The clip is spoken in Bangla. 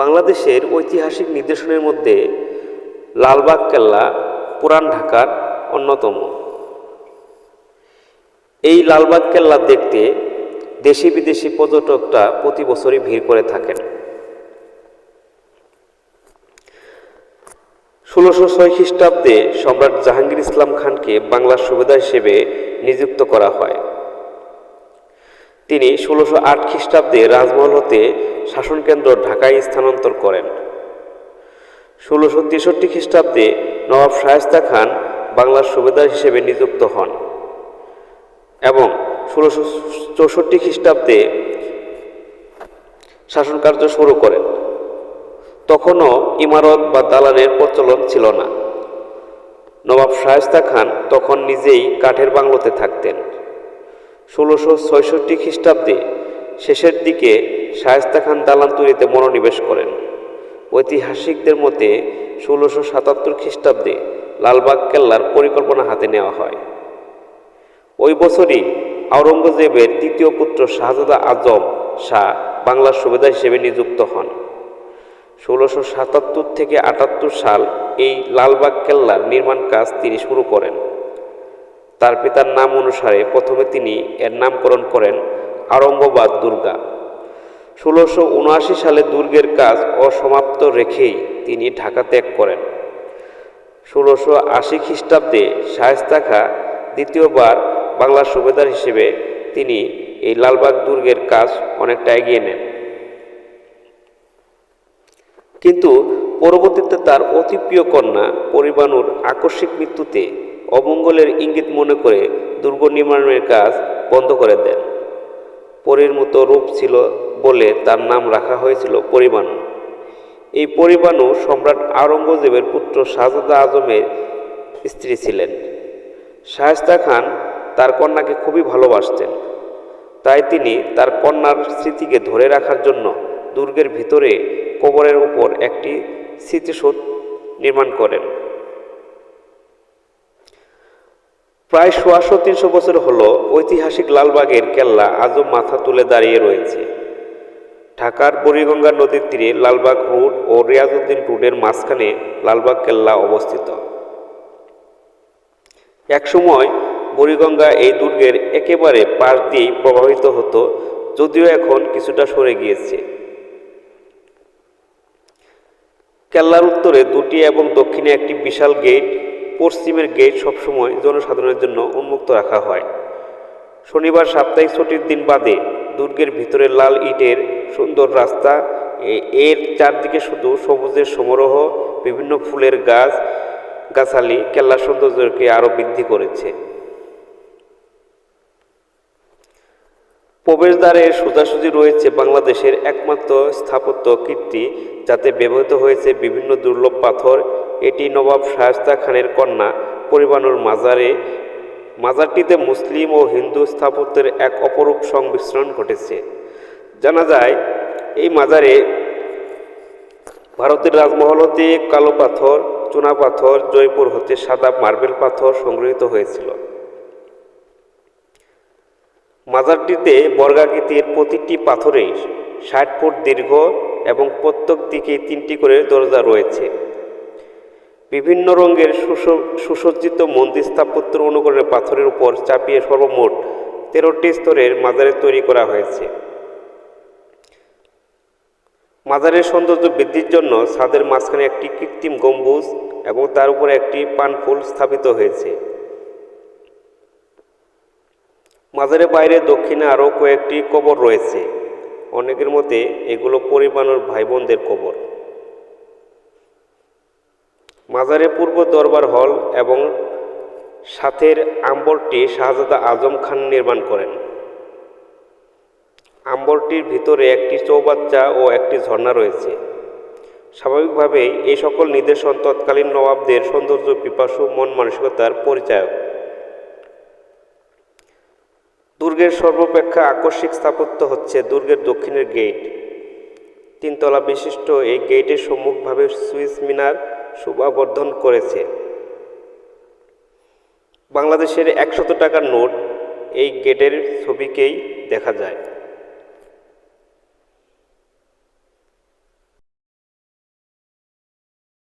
বাংলাদেশের ঐতিহাসিক নির্দেশনের মধ্যে লালবাগ কেল্লা, পুরান ঢাকার অন্যতম। এই লালবাগ কেল্লা দেখতে দেশি বিদেশি পর্যটকরা প্রতি বছরই ভিড় করে থাকেন। ষোলোশো ছয় খ্রিস্টাব্দে সম্রাট জাহাঙ্গীর ইসলাম খানকে বাংলার সুবেদার হিসেবে নিযুক্ত করা হয়। তিনি ষোলোশো আট খ্রিস্টাব্দে রাজমহল হতে শাসনকেন্দ্র ঢাকায় স্থানান্তর করেন। ষোলোশো তেষট্টি খ্রিস্টাব্দে নবাব শায়েস্তা খান বাংলার সুবেদার হিসেবে নিযুক্ত হন এবং ষোলোশো চৌষট্টি খ্রিস্টাব্দে শাসনকার্য শুরু করেন। তখনও ইমারত বা দালানের প্রচলন ছিল না। নবাব শায়েস্তা খান তখন নিজেই কাঠের বাংলোতে থাকতেন। ষোলোশো ছয়ষট্টি খ্রিস্টাব্দে শেষের দিকে শায়েস্তা খান দালান তৈরিতে মনোনিবেশ করেন। ঐতিহাসিকদের মতে, ষোলোশো সাতাত্তর খ্রিস্টাব্দে লালবাগ কেল্লার পরিকল্পনা হাতে নেওয়া হয়। ওই বছরই আওরঙ্গজেবের তৃতীয় পুত্র শাহজাদা আজম শাহ বাংলার সুবেদার হিসেবে নিযুক্ত হন। ষোলোশো সাতাত্তর থেকে আটাত্তর সাল এই লালবাগ কেল্লার নির্মাণ কাজ তিনি শুরু করেন। তার পিতার নাম অনুসারে প্রথমে তিনি এর নামকরণ করেন আরঙ্গবাদ দুর্গা। ষোলোশো সালে দুর্গের কাজ অসমাপ্ত রেখেই তিনি ঢাকা ত্যাগ করেন। ষোলোশো আশি খ্রিস্টাব্দে শায়েস্তা খা দ্বিতীয়বার বাংলার সুবেদার হিসেবে তিনি এই লালবাগ দুর্গের কাজ অনেকটা এগিয়ে নেন। কিন্তু পরবর্তীতে তার অতি প্রিয় কন্যা পরিবাণুর আকস্মিক মৃত্যুতে অমঙ্গলের ইঙ্গিত মনে করে দুর্গ নির্মাণের কাজ বন্ধ করে দেন। পরীর মতো রূপ ছিল বলে তার নাম রাখা হয়েছিল পরিবাণু এই পরিবাণু সম্রাট আওরঙ্গজেবের পুত্র শাহজাদা আজমের স্ত্রী ছিলেন। শায়েস্তা খান তার কন্যাকে খুবই ভালোবাসতেন। তাই তিনি তার কন্যার স্মৃতিকে ধরে রাখার জন্য দুর্গের ভিতরে কবরের উপর একটি স্মৃতিসৌধ নির্মাণ করেন। প্রায় সোয়াশো তিনশো বছর হল ঐতিহাসিক লালবাগের কেল্লা আজও মাথা তুলে দাঁড়িয়ে রয়েছে। ঢাকার বুড়িগঙ্গা নদীর তীরে লালবাগ রুট ও রিয়াজউদ্দিন রুটের মাঝখানে লালবাগ কেল্লা অবস্থিত। একসময় বুড়িগঙ্গা এই দুর্গের একেবারে পাশ দিয়েই প্রবাহিত হতো, যদিও এখন কিছুটা সরে গিয়েছে। কেল্লার উত্তরে দুটি এবং দক্ষিণে একটি বিশাল গেট, পশ্চিমের গেট সবসময় জনসাধারণের জন্য উন্মুক্ত রাখা হয়। শনিবার সাপ্তাহিক ছুটির দিন বাদে দুর্গের ভিতরে লাল ইটের সুন্দর রাস্তা। এর চারদিকে শুধু সবুজের সমারোহ, বিভিন্ন ফুলের গাছ, গাছালি, কেল্লার সৌন্দর্যকে আরও বৃদ্ধি করেছে। প্রবেশদ্বারের সোজাসুজি রয়েছে বাংলাদেশের একমাত্র স্থাপত্য কীর্তি, যাতে ব্যবহৃত হয়েছে বিভিন্ন দুর্লভ পাথর। এটি নবাব শায়েস্তা খানের কন্যা পরিবানুর মাজারে। মাজারটিতে মুসলিম ও হিন্দু স্থাপত্যের এক অপরূপ সংমিশ্রণ ঘটেছে। জানা যায়, এই মাজারে ভারতের রাজমহল হতে কালো পাথর, চুনা পাথর, জয়পুর হতে সাদা মার্বেল পাথর সংগৃহীত হয়েছিল। মাজারটিতে বর্গাকৃতির প্রতিটি পাথরেই ষাট ফুট দীর্ঘ এবং প্রত্যেক দিকে তিনটি করে দরজা রয়েছে। বিভিন্ন রঙের সুস- সুসজ্জিত মন্দির স্থাপত্যের অনুকরণে পাথরের উপর চাপিয়ে সর্বমোট তেরোটি স্তরের মাজারে তৈরি করা হয়েছে। মাজারের সৌন্দর্য বৃদ্ধির জন্য ছাদের মাঝখানে একটি কৃত্রিম গম্বুজ এবং তার উপরে একটি পানফুল স্থাপিত হয়েছে। মাজারের বাইরে দক্ষিণে আরও কয়েকটি কবর রয়েছে। অনেকের মতে এগুলো পরিবানোর ভাই বোনদের কবর। মাজারে পূর্ব দরবার হল এবং সাথের আম্বরটি শাহজাদা আজম খান নির্মাণ করেন। আম্বরটির ভিতরে একটি চৌবাচ্চা ও একটি ঝর্ণা রয়েছে। স্বাভাবিকভাবেই এই সকল নিদর্শন তৎকালীন নবাবদের সৌন্দর্য, পিপাসু, মন মানসিকতার পরিচায়ক। দুর্গের সর্বাপেক্ষা আকস্মিক স্থাপত্য হচ্ছে দুর্গের দক্ষিণের গেট। তিনতলা বিশিষ্ট এই গেটের সম্মুখভাবে সুইস মিনার শোভাবর্ধন করেছে। বাংলাদেশের একশত টাকার নোট এই গেটের ছবিকেই দেখা যায়।